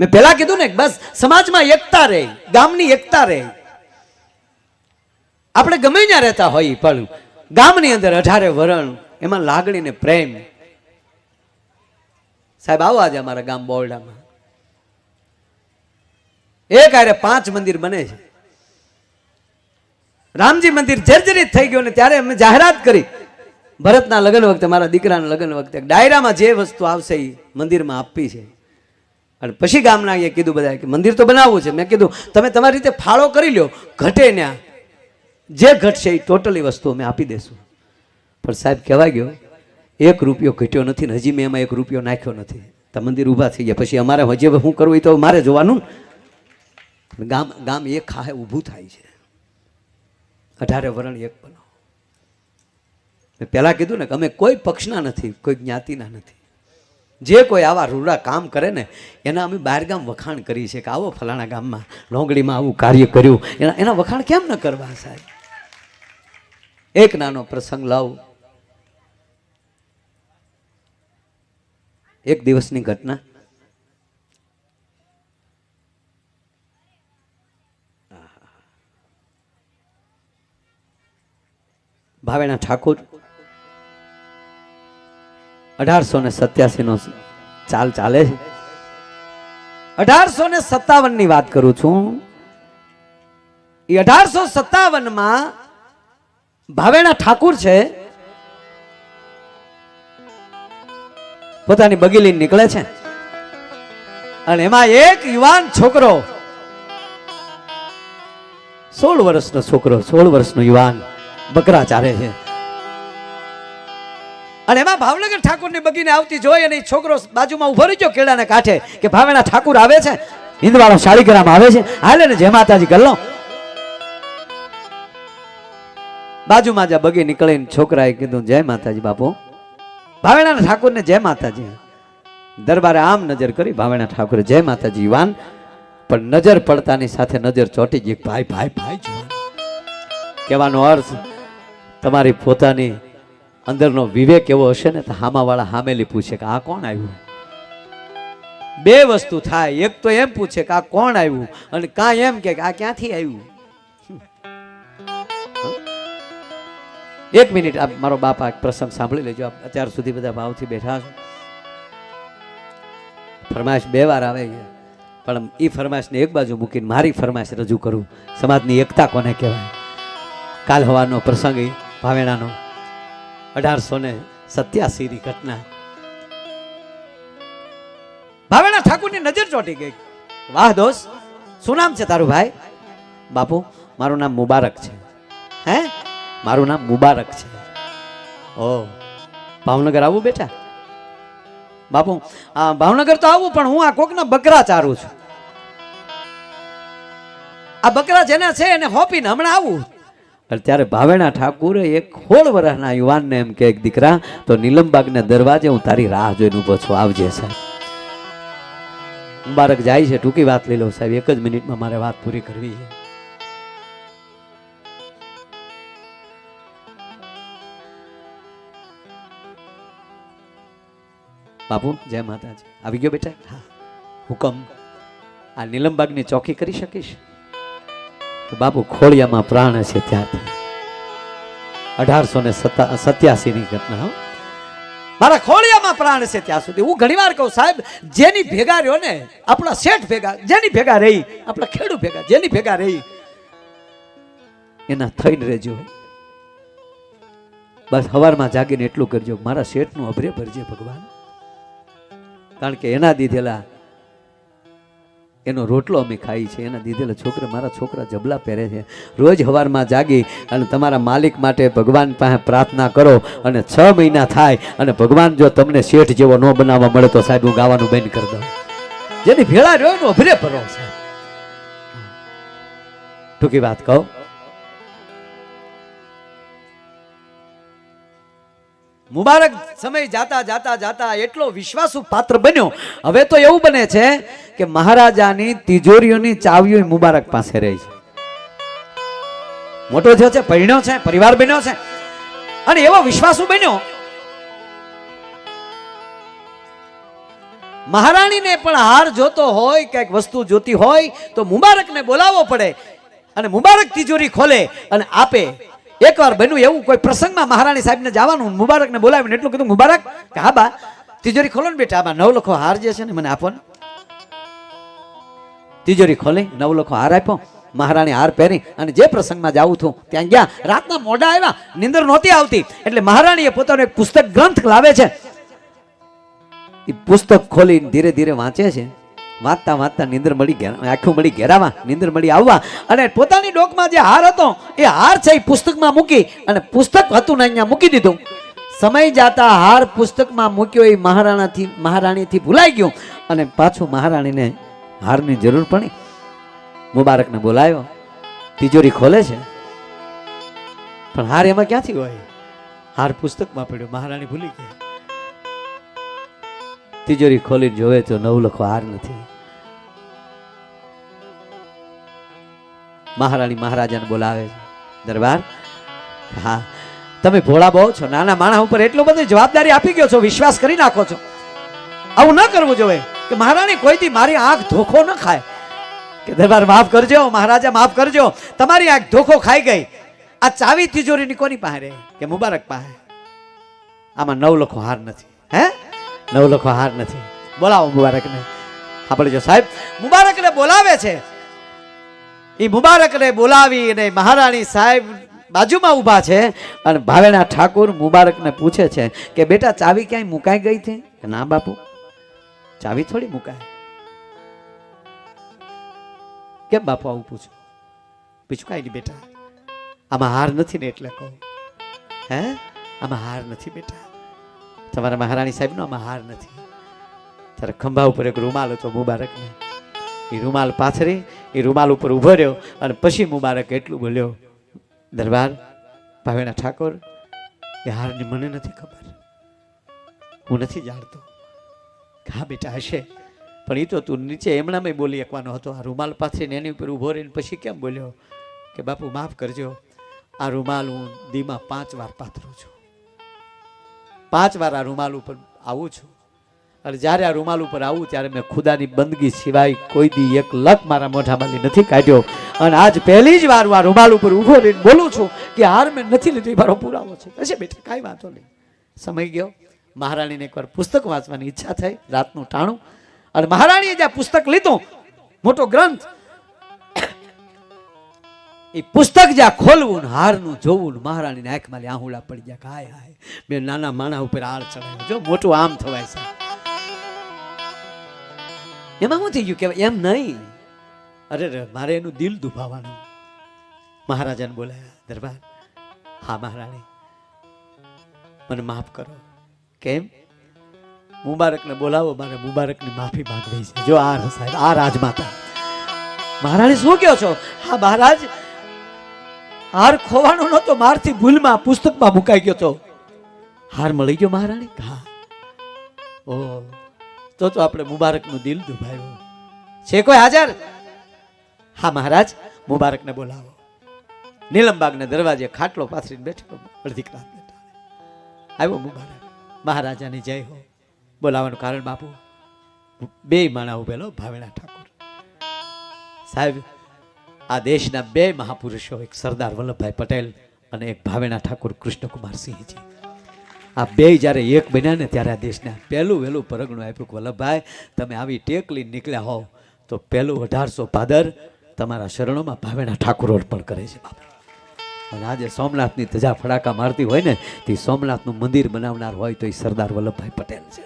મેં પહેલા કીધું ને બસ સમાજમાં એકતા રહે, ગામની એકતા રહે. આપણે ગમે ત્યાં રહેતા હોઈએ પણ ગામની અંદર અઢારે વરણ, એમાં લાગણી ને પ્રેમ. સાહેબ, આવો આજે અમારા ગામ બોરડામાં. એક આરે પાંચ મંદિર બને છે. રામજી મંદિર જર્જરિત થઈ ગયું ને ત્યારે અમે જાહેરાત કરી. ભરતના લગ્ન વખતે, મારા દીકરાના લગ્ન વખતે ડાયરામાં જે વસ્તુ આવશે એ મંદિરમાં આપવી છે. અને પછી ગામના એ કીધું બધા કે મંદિર તો બનાવવું છે. મેં કીધું, તમે તમારી રીતે ફાળો કરી લ્યો, ઘટે ત્યાં જે ઘટશે એ ટોટલી વસ્તુ અમે આપી દેશું. પણ સાહેબ કહેવાય ગયો, એક રૂપિયો ઘટ્યો નથી ને હજી મેં એમાં એક રૂપિયો નાખ્યો નથી. તો મંદિર ઊભા થઈ ગયા. પછી અમારે હજી શું કરવું એ તો મારે જોવાનું ને. ગામ ગામ એક ખાહે ઊભું થાય છે. અઢારે વરણ એક બનાવો. મેં પહેલાં કીધું ને કે અમે કોઈ પક્ષના નથી, કોઈ જ્ઞાતિના નથી. જે કોઈ આવા રૂડા કામ કરે ને, એના અમે બહારગામ વખાણ કરી છે કે આવો ફલાણા ગામમાં લોંગડીમાં આવું કાર્ય કર્યું. એના એના વખાણ કેમ ન કરવા સાહેબ? એક નાનો પ્રસંગ લાવું. એક દિવસની ઘટના. ભાવેણા ઠાકોર અઢારસો ને સત્યાસી નો ચાલ ચાલે છે. અઢારસો ને સત્તાવનની વાત કરું છું. એ અઢારસો સત્તાવનમાં ભાવેણા ઠાકુર છે. પોતાની બગી લઈને નીકળે છે. અને એમાં એક યુવાન છોકરો, સોળ વર્ષનો છોકરો, સોળ વર્ષનો યુવાન બકરા ચારે છે. અને એમાં ભાવનગર ઠાકોરની બગીને આવતી જોઈ અને છોકરો બાજુમાં ઊભો રહી ગયો કેળાને કાંઠે કે ભાવેના ઠાકુર આવે છે. હિંદવાળો શાળીગ્રામ આવે છે. હાલે ને જય માતાજી, ગલ્લો. બાજુમાં જ્યાં બગી નીકળીને છોકરાએ કીધું, જય માતાજી બાપુ. ભાવેણા ઠાકુરને જય માતાજી. દરબારે આમ નજર કરી ભાવેણા ઠાકુરે, જય માતાજી યુવાન. પણ નજર પડતાની સાથે નજર ચોટી ગઈ ભાઈ ભાઈ ભાઈ, જુવાન. કહેવાનો અર્થ, તમારી પોતાની અંદરનો વિવેક એવો હશે ને તો હામાવાળા હામેલી પૂછે કે આ કોણ આવ્યું? બે વસ્તુ થાય. એક તો એમ પૂછે કે આ કોણ આવ્યું? અને કાં એમ કે આ ક્યાંથી આવ્યું? એક મિનિટ, આપ મારો બાપ આ પ્રસંગ સાંભળી લેજો. આપ અત્યાર સુધી બધા ભાવથી બેઠા છો. ફરમાશ બે વાર આવે છે. પણ એ ફરમાશને એક બાજુ મૂકીને મારી ફરમાશ રજૂ કરું. સમાજની એકતા કોને કહેવાય? કાલ હવાનો પ્રસંગ એ ભાવેણાનો. અઢારસો ને સત્યાસીની ઘટના. ભાવેણા ઠાકુરની નજર ચોટી ગઈ. વાહ દોસ્ત, શું નામ છે તારું ભાઈ? બાપુ, મારું નામ મુબારક છે. હે? મારું નામ મુબારક છે. ઓ, ભાવનગર આવું બેટા? બાપુ, આ ભાવનગર તો આવું, પણ હું આ કોકના બકરા ચારું છું. આ બકરા જેના છે એને હોપીને હમણાં આવું. ત્યારે ભાવેણા ઠાકુરે એક સોળ વર્ષના યુવાનને એમ કે દીકરા, તો નીલમબાગના દરવાજે હું તારી રાહ જોઈને ઊભો છું. આવજે સાહેબ. મુબારક જાય છે, ટૂંકી વાત લઈ લઉં સાહેબ. એક જ મિનિટમાં મારે વાત પૂરી કરવી છે. બાપુ, જય માતાજી. આવી ગયો બેટા? હા. હુકમ. આ નીલમબાગની ચોકી કરી શકીશ? બાપુ ખોળિયામાં પ્રાણ છે ત્યાંથી અઢારસો ને સત્યાસી ની ઘટના મારા ખોળિયામાં પ્રાણ છે ત્યાં સુધી. હું ઘણી વાર કહું, સાહેબ, જેની ભેગા રહ્યો ને, આપણા શેઠ ભેગા, જેની ભેગા રહી, આપણા ખેડૂ ભેગા, જેની ભેગા રહી, એના થઈને રહેજો. બસ હવારમાં જાગીને એટલું કરજો. મારા શેઠનું અભરે ભરજે ભગવાન. કારણ કે એના દીધેલા એનો રોટલો અમે ખાઈ છે, એના દીધેલા છોકરા, મારા છોકરા જબલા પહેરે છે. રોજ હવારમાં જાગી અને તમારા માલિક માટે ભગવાન પાસે પ્રાર્થના કરો અને છ મહિના થાય અને ભગવાન જો તમને શેઠ જેવો ન બનાવવા મળે તો સાહેબ હું ગાવાનું બંધ કરી દઉં. જેની ભેળા રહ્યો અભરે ભરો સાહેબ. ટૂંકી વાત કહો. મુબારક સમય જાતા જાતા જાતા એટલો વિશ્વાસુ પાત્ર બન્યો. હવે તો એવું બને છે કે મહારાજાની તિજોરીઓની ચાવીઓ મુબારક પાસે રહી છે. મોટો થયો છે પરિણ્યો છે, પરિવાર બન્યો છે. અને એવો વિશ્વાસુ બન્યો. મહારાણીને પણ હાર જોતો હોય કંઈક વસ્તુ જોતી હોય, તો મુબારકને બોલાવવો પડે. અને મુબારક તિજોરી ખોલે અને આપે એકવાર બન્યું એવું, કોઈ પ્રસંગમાં મહારાણી સાહેબને જવાનું, મુબારકને બોલાવીને એટલું કીધું, મુબારક. હા બા, તિજોરી ખોલો ને બેટા, આમાં નવ લખો હાર જે છે ને, મને આપો ને. તિજોરી ખોલી, નવ લખો હાર આપ્યો, મહારાણી હાર પહેરી અને જે પ્રસંગમાં જાઉં છું, ત્યાં ગયા. રાતના મોડા આવ્યા, નિંદર નહોતી આવતી, એટલે મહારાણીએ પોતાનો એક પુસ્તક ગ્રંથ લાવે છે. એ પુસ્તક ખોલીને ધીરે ધીરે વાંચે છે. વાંચતા વાંચતા નિંદર મળી ઘેરા આખું મળી ઘેરાવા, નિંદર મળી આવવા. અને પોતાની ડોકમાં જે હાર હતો, એ હાર છે એ પુસ્તકમાં મૂકી અને પુસ્તક હતું ને અહીંયા મૂકી દીધું. સમય જાતા હાર પુસ્તકમાં મૂક્યો એ મહારાણાથી મહારાણીથી ભૂલાઈ ગયો. અને પાછું મહારાણીને હારની જરૂર પડી. મુબારકને બોલાયો. તિજોરી ખોલે છે. પણ હાર એમાં ક્યાંથી હોય? હાર પુસ્તકમાં પડ્યો. મહારાણી ભૂલી ગયા. તિજોરી ખોલી જોવે તો નવલખો હાર નથી. મહારાણી મહારાજાને બોલાવે છે. દરબાર? હા. તમે ભોળા બહુ છો, નાના માણસ ઉપર એટલો બધી જવાબદારી આપી ગયો છો, વિશ્વાસ કરી નાખો છો. આવું ન કરવું જોઈએ કે મહારાણી કોઈથી મારી આંખ ધોખો ન ખાય. કે દરબાર માફ કરજો, મહારાજા માફ કરજો. તમારી આંખ ધોખો ખાઈ ગઈ. આ ચાવી તિજોરીની કોની પાસે રહે? કે મુબારક પાસે? આમાં નવ લખો હાર નથી. હે? નવ લખો હાર નથી. બોલાવો મુબારકને. આપણે જો સાહેબ. મુબારકને બોલાવે છે. એ મુબારકને બોલાવી અને મહારાણી સાહેબ બાજુમાં ઊભા છે અને ભાવેણા ઠાકુર મુબારકને પૂછે છે કે, બેટા, ચાવી ક્યાંય મુકાઈ ગઈ છે? કે, ના, બાપુ. ચાવી થોડી મુકાય. કેમ બાપુ આવું પૂછું? કાંઈ નહીં બેટા. આમાં હાર નથી ને એટલે કહું હે? આમાં હાર નથી બેટા. તમારા મહારાણી સાહેબનો આમાં હાર નથી. ત્યારે ખંભા ઉપર એક રૂમાલ હતો મુબારકને. એ રૂમાલ પાથરી, એ રૂમાલ ઉપર ઊભો રહ્યો અને પછી મુબારક એટલું બોલ્યો, દરબાર ભાવેણા ઠાકોર, એ હારની મને નથી ખબર. હું નથી જાણતો હા બેટા હશે. પણ એ તો તું નીચે એમણામાં બોલી શકવાનો હતો. આ રૂમાલ પાથરીને એની ઉપર ઊભો રહીને પછી કેમ બોલ્યો કે બાપુ માફ કરજો. આ રૂમાલ હું દીમાં પાંચ વાર પાથરું છું. પાંચ વાર આ રૂમાલ ઉપર આવું છું. અને જ્યારે આ રૂમાલ ઉપર આવું, ત્યારે મેં ખુદાની બંદગી સિવાય કોઈ દી એક લક મારા મોઢામાંથી નથી કાઢ્યો. અને આજ પહેલી જ વાર હું આ રૂમાલ ઉપર ઊભો રહીને બોલું છું કે હાર મેં નથી લીધી મારો પુરાવો છે. હશે બેટા કાંઈ વાંધો નહીં. સમય ગયો. મહારાણીને એકવાર પુસ્તક વાંચવાની ઈચ્છા થઈ, રાતનું ટાણું. અને મહારાણીએ જ્યાં પુસ્તક લીધું, મોટો ગ્રંથ, એ પુસ્તક જ્યાં ખોલવું ને હારનું જોવું ને મહારાણીને આંખમાં આહુડા પડી ગયા હાય હાય. બે નાના માણા ઉપર આળ ચડાવ્યો. જો મોટું આમ થવાય છે એમાં શું થઈ ગયું? કે એમ નહીં. અરે મારે એનું દિલ દુભાવવાનું. મહારાજાને બોલાયા, દરબાર, હા મહારાણી. મને માફ કરો. કેમ? મુબારકને બોલાવો, મારે મુબારકની માફી માંગવી છે. જો, આ સાહેબ, આ રાજમાતા. મહારાણી, શું કહો છો? હા મહારાજ, હાર ખોવાનો નહોતો, મારથી ભૂલમાં, પુસ્તકમાં મુકાઈ ગયો તો. હાર મળી ગયો મહારાણી? હા. ઓ તો તો આપણે મુબારકનું દિલ દુભાયું છે કોઈ હાજર? હા, મહારાજ, મુબારકને બોલાવો. નીલમબાગના દરવાજે ખાટલો પાથરીને બેઠો અડધી કલાક બેઠા આવ્યો મુબારક. મહારાજાની જય હો. બોલાવાનું કારણ બાપુ. બે માણા ઉભેલો ભાવેણા ઠાકોર. સાહેબ, આ દેશના બે મહાપુરુષો, એક સરદાર વલ્લભભાઈ પટેલ અને એક ભાવેણા ઠાકોર કૃષ્ણકુમાર સિંહજી. આ બે જ્યારે એક બન્યા ને ત્યારે આ દેશને પહેલું વહેલું પરગણું આપ્યું વલ્લભભાઈ, તમે આવી ટેક લઈને નીકળ્યા હોવ, તો પહેલું અઢારસો પાદર તમારા શરણોમાં ભાવેના ઠાકુર અર્પણ કરે છે બાપા. અને આજે સોમનાથની ધજા ફડાકા મારતી હોય ને, તે સોમનાથનું મંદિર બનાવનાર હોય તો એ સરદાર વલ્લભભાઈ પટેલ છે.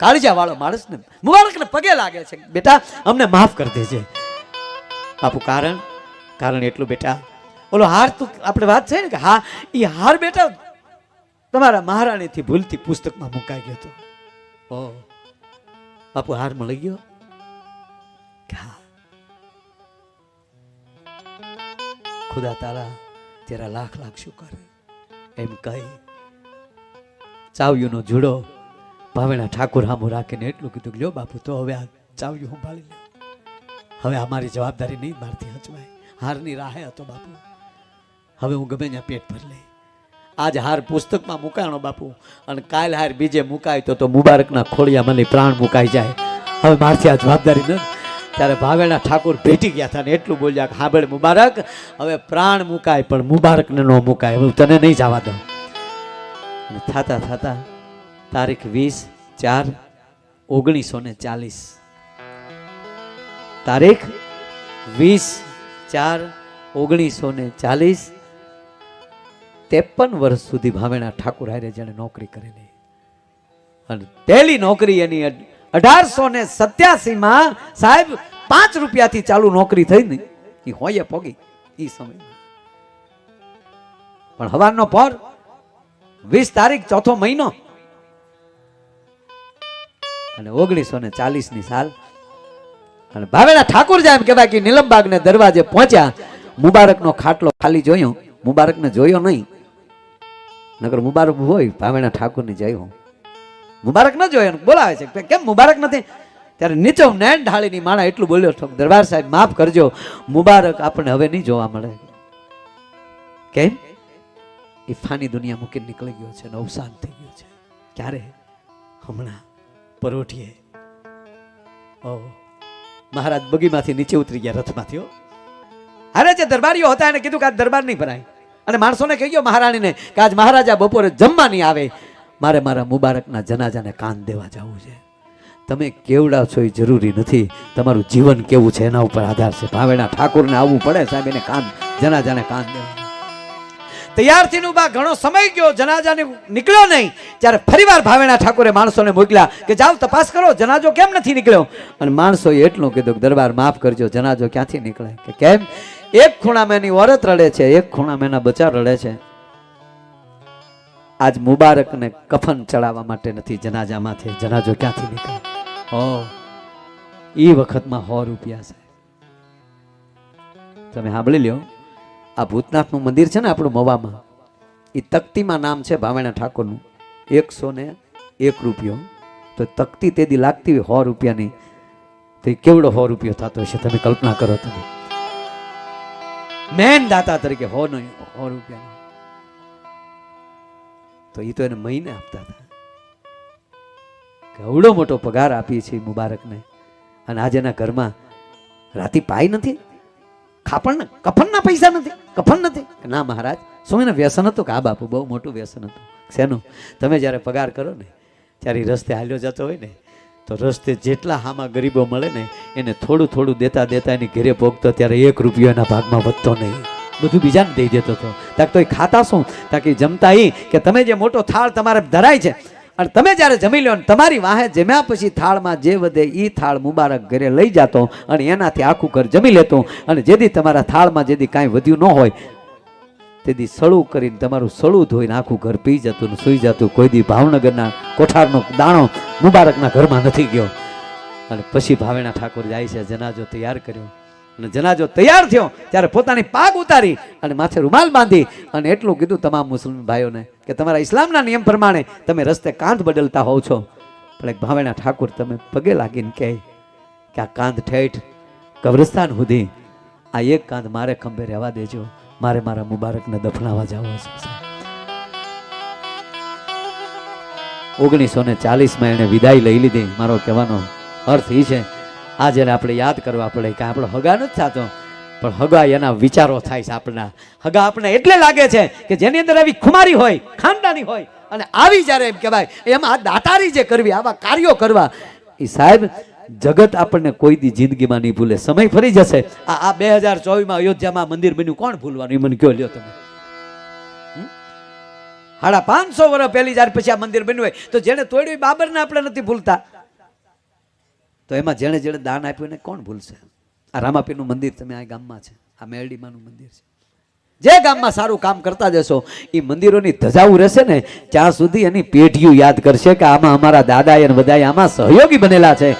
કાળજા વાળો માણસ ને, મુબારકને પગે લાગે છે. બેટા, અમને માફ કરી દેજે. બાપુ, કારણ કારણ એટલું બેટા ઓલો હાર તું આપણે વાત છે ને કે હા એ હાર બેટા તમારા મહારાણીથી ભૂલથી પુસ્તકમાં મુકાઈ ગયો હતો. ઓ બાપુ હાર મળી ગયો? હા. ખુદા તારા તેરા લાખ લાખ શુકર. એમ કહી ચાવ્યુંનો જુડો ભાવેણા ઠાકુર હામું રાખીને એટલું કીધું કે લ્યો બાપુ તો હવે આ ચાવ્યું સંભાળી લે હવે અમારી જવાબદારી નહીં મારથી હચવાય. હારની રાહે હતો બાપુ. હવે હું ગમે ત્યાં પેટ ભરી લઈ આજ હાર પુસ્તકમાં મુકાણો બાપુ, અને કાલ હાર બીજે મુકાય તો તો મુબારકના ખોળિયા મને પ્રાણ મુકાઈ જાય. હવે મારથી આ જવાબદારી ન ત્યારે ભાવેના ઠાકોર ભેટી ગયા હતા ને એટલું બોલ્યા કે હાબળ મુબારક. હવે પ્રાણ મુકાય, પણ મુબારકને ન મુકાય. હું તને નહીં જવા દઉં. થાતા થાતા તારીખ વીસ ચાર ઓગણીસો ને ચાલીસ. તારીખ વીસ ચાર ઓગણીસો ને ચાલીસ ત્રેપન વર્ષ સુધી ભાવેણા ઠાકુર હારે જેણે નોકરી કરેલી. અને પહેલી નોકરી એની અઢારસો ને સત્યાસીમાં સાહેબ પાંચ રૂપિયાથી ચાલુ નોકરી થઈ ને એ હોય પોગી એ સમય પણ હવાનો પર વીસ તારીખ ચોથો મહિનો અને ઓગણીસો ને ચાલીસની સાલ. અને ભાવેના ઠાકુર જાય એમ કહેવાય કે નીલમબાગ ને દરવાજે પહોંચ્યા, મુબારકનો ખાટલો ખાલી જોયો, મુબારકને જોયો નહીં. નગર મુબારક હોય, ભાવેણા ઠાકોરની જય હું. મુબારક ન ને બોલાવે છે. કેમ મુબારક નથી? ત્યારે નીચો નેન ઢાળીની માણા એટલું બોલ્યો ઠોક દરબાર સાહેબ, માફ કરજો. મુબારક આપણને હવે નહીં જોવા મળે. કેમ? એ ફાની દુનિયા મૂકીને નીકળી ગયો છે અને અવસાન થઈ ગયું છે. ક્યારે? હમણાં પરોઠીએ. ઓહ મહારાજ બગીમાંથી નીચે ઉતરી ગયા રથમાંથી અરે જે દરબારીઓ હતા એને કીધું કે આ દરબાર નહીં ભરાય. અને માણસોને કહી ગયો મહારાણીને કે આજ મહારાજા બપોરે જમવા નહીં આવે. મારે મારા મુબારકના જનાજાને કાન દેવા જવું છે. તમે કેવડા છો એ જરૂરી નથી. તમારું જીવન કેવું છે એના ઉપર આધાર છે. ભાવેના ઠાકોરને આવવું પડે સાહેબ, એને કાન જનાજાને કાન દેવા. તૈયાર થઈને બા ઘણો સમય ગયો, જનાજાને નીકળ્યો નહીં. ત્યારે ફરીવાર ભાવેણા ઠાકોરે માણસોને મોકલ્યા કે જાઓ, તપાસ કરો, જનાજો કેમ નથી નીકળ્યો? અને માણસોએ એટલું કીધું કે, દરબાર, માફ કરજો, જનાજો ક્યાંથી નીકળે? કે કેમ? એક ખૂણામાં એની ઓરત રડે છે, એક ખૂણામાં એના બચા રડે છે. આજ મુબારકને કફન ચડાવવા માટે નથી જનાજામાંથી. જનાજો ક્યાંથી નીકળે? ઓ એ વખતમાં સો રૂપિયા છે. તમે સાંભળી લ્યો. આ ભૂતનાથનું મંદિર છે ને આપણું મવામાં? એ તકતીમાં નામ છે ભાવેણા ઠાકોરનું. એકસો ને એક રૂપિયો. તો તકતી તેદી લાગતી હોય સો રૂપિયાની. તો એ કેવડો સો રૂપિયો થતો હશે તમે કલ્પના કરો તમે? મેન દાતા તરીકે હો નહીં, સો રૂપિયા તો એ તો એને મહિને આપતા હતા. કેવડો મોટો પગાર આપીએ છીએ મુબારકને. અને આજે એના ઘરમાં રાતી પાય નથી? ખાપણ કફનના પૈસા નથી, કફન નથી. ના મહારાજ, શું એને વ્યસન હતું? કે આ બાપુ બહુ મોટું વ્યસન હતું. શેનું? તમે જ્યારે પગાર કરો ને, ત્યારે રસ્તે હાલ્યો જતો હોય ને, તો રસ્તે જેટલા હામાં ગરીબો મળે ને, એને થોડું થોડું દેતા દેતા એની ઘરે ભોગતો ત્યારે એક રૂપિયો એના ભાગમાં વધતો નહીં. બધું બીજાને દઈ દેતો હતો. તાક તો એ ખાતા શું? તાકી જમતા એ કે તમે જે મોટો થાળ તમારે ધરાય છે અને તમે જ્યારે જમી લો ને તમારી વાહે જમ્યા પછી થાળમાં જે વધે એ થાળ મુબારક ઘરે લઈ જતો અને એનાથી આખું ઘર જમી લેતો. અને જેથી તમારા થાળમાં જેથી કાંઈ વધ્યું ન હોય તેથી સળું કરીને તમારું સળું ધોઈને આખું ઘર પી જતું ને સૂઈ જતું. કોઈ દી ભાવનગરના કોઠારનો દાણો મુબારકના ઘરમાં નથી ગયો. અને પછી ભાવેણા ઠાકોર જાય છે, જનાજો તૈયાર કર્યો. અને જનાજો તૈયાર થયો ત્યારે પોતાની પાગ ઉતારી અને માથે રૂમાલ બાંધી અને એટલું કીધું તમામ મુસ્લિમ ભાઈઓને કે તમારા ઇસ્લામના નિયમ પ્રમાણે તમે રસ્તે કાંધ બદલતા હોવ છો. પણ એક ભાવેણા ઠાકુર તમે પગે લાગીને કહે કે આ કાંધ ઠેઠ કબ્રસ્તાન સુધી આ એક કાંધ મારે ખંભે રહેવા દેજો. મારે મારા મુબારકને દફનાવા જવો છે ઓગણીસો ને ચાલીસમાં એણે વિદાય લઈ લીધી. મારો કહેવાનો અર્થ એ છે આ જેને આપણે યાદ કરવા પડે કે આપણો હગા નથી થતો, પણ હગા એના વિચારો થાય છે આપણા. હગા આપણે એટલે લાગે છે કે જેની અંદર આવી ખુમારી હોય, ખાનદાની હોય, અને આવી જ્યારે એમ કહેવાય, એમાં આ દાતારી જે કરવી, આવા કાર્યો કરવા, એ સાહેબ, જગત આપણને કોઈ દી જિંદગીમાં નહીં ભૂલે. સમય ફરી જશે. આ આ બે હજાર ચોવીસમાં અયોધ્યામાં મંદિર બન્યું. કોણ ભૂલવાનું? એ મને કયો લ્યો તમે. હાડા પાંચસો વર્ષ પહેલી જ્યારે પછી આ મંદિર બન્યું હોય, તો જેને તોડ્યું બાબરને આપણે નથી ભૂલતા. તો એમાં જેણે જેણે દાન આપ્યું એને કોણ ભૂલશે? આ રામાપીરનું મંદિર તમે આ ગામમાં છે. આ મેરડીમાનું મંદિર છે. જે ગામમાં સારું કામ કરતા જશો એ મંદિરોની ધજાવું રહેશે ને, ત્યાં સુધી એની પેઢીઓ યાદ કરશે કે આમાં અમારા દાદા અને બધા આમાં સહયોગી બનેલા છે.